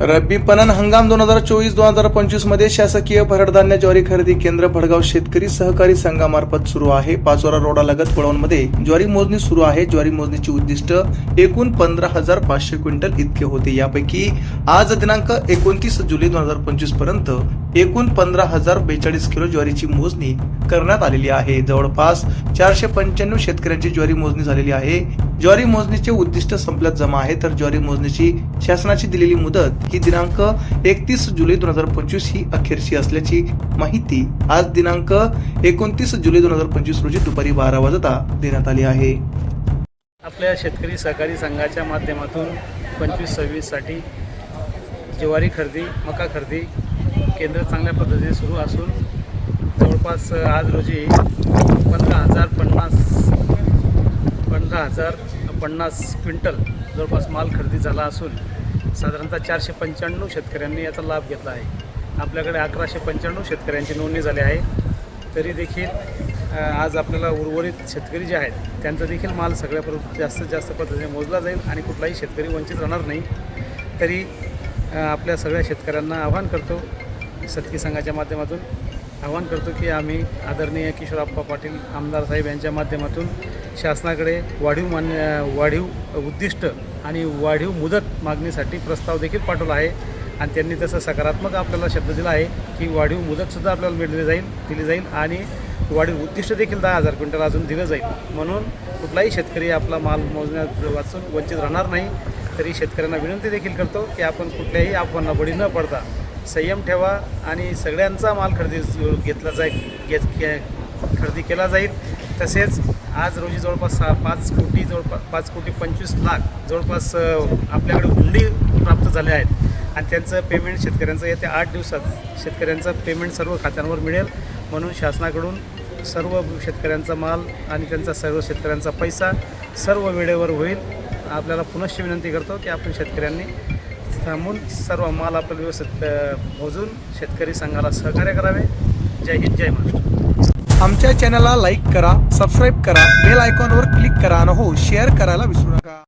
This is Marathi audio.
रब्बी पणन हंगाम दोन हजार चोवीस दोन हजार पंचवीसमध्ये शासकीय भरडधान्य ज्वारी खरेदी केंद्र भडगाव शेतकरी सहकारी संघामार्फत सुरू आहे. पाचोरा रोडालगत पळवणमध्ये ज्वारी मोजणी सुरू आहे. ज्वारी मोजणीची उद्दिष्ट एकूण पंधरा हजार पाचशे क्विंटल इतके होते. यापैकी आज दिनांक एकोणतीस जुलै दोन हजार पंचवीसपर्यंत एकूण पंधरा हजार बेचाळीस किलो ज्वारीची मोजणी करण्यात आलेली आहे. जवळपास चारशे पंच्याण्णव शेतकऱ्यांची ज्वारी मोजणी झालेली आहे. ज्वारी मोजणीचे उद्दिष्ट संपल्यात जमा आहे तर ज्वारी मोजणीची शासनाची दिलेली मुदत ही दिनांक एकतीस जुलै दोन हजार पंचवीस ही अखेरची असल्याची माहिती आज दिनांक एकोणतीस जुलै दोन हजार पंचवीस रोजी दुपारी बारा वाजता देण्यात आली आहे. आपल्या शेतकरी सहकारी संघाच्या माध्यमातून पंचवीस सव्वीससाठी ज्वारी खरेदी मका खरेदी केंद्र चांगल्या पद्धतीने सुरू असून जवळपास आज रोजी पंधरा हजार पन्नास पंधरा हजार पन्नास क्विंटल जवळपास माल खरेदी झाला असून साधारणतः चारशे पंच्याण्णव शेतकऱ्यांनी याचा लाभ घेतला आहे. आपल्याकडे अकराशे पंच्याण्णव शेतकऱ्यांची नोंदणी झाली आहे. तरी देखील आज आपल्याला उर्वरित शेतकरी जे आहेत त्यांचा देखील माल सगळ्या प्र जास्तीत जास्त पद्धतीने मोजला जाईल आणि कुठलाही शेतकरी वंचित राहणार नाही. तरी आपल्या सगळ्या शेतकऱ्यांना आवाहन करतो सतकी संघाच्या माध्यमातून आवाहन करतो की आम्ही आदरणीय किशोरप्पा पाटील आमदार साहेब यांच्या माध्यमातून शासनाकडे वाढीव मान्य वाढीव उद्दिष्ट आणि वाढीव मुदत मागणीसाठी प्रस्ताव देखील पाठवला आहे. आणि त्यांनी तसं सकारात्मक आपल्याला शब्द दिला आहे की वाढीव मुदतसुद्धा आपल्याला मिळली जाईल दिली जाईल आणि वाढीव उद्दिष्ट देखील दहा हजार क्विंटल अजून दिलं जाईल. म्हणून कुठलाही शेतकरी आपला माल मोजण्यात वाचून वंचित राहणार नाही. तरी शेतकऱ्यांना विनंती देखील करतो की आपण कुठल्याही अफवांना बळी न पडता संयम ठेवा आणि सगळ्यांचा माल खरेदी घेतला जाईल घेत घे- खरेदी केला जाईल. तसेच आज रोजी जवळपास सहा पाच कोटी जवळपास पाच कोटी पंचवीस लाख जवळपास आपल्याकडे हुंडी प्राप्त झाले आहेत. आणि त्यांचं पेमेंट शेतकऱ्यांचं येत्या आठ दिवसात शेतकऱ्यांचं पेमेंट सर्व खात्यांवर मिळेल. म्हणून शासनाकडून सर्व शेतकऱ्यांचा माल आणि त्यांचा सर्व शेतकऱ्यांचा पैसा सर्व वेळेवर होईल. आपल्याला पुनश्च विनंती करतो की आपण शेतकऱ्यांनी थांबून सर्व माल आपल्याला व्यवस्थित मोजून शेतकरी संघाला सहकार्य करावे. जय हिंद जय महाराष्ट्र. आमच्या चॅनलला लाईक करा सबस्क्राईब करा बेल आयकॉनवर क्लिक करा आणि हो शेअर करायला विसरू नका.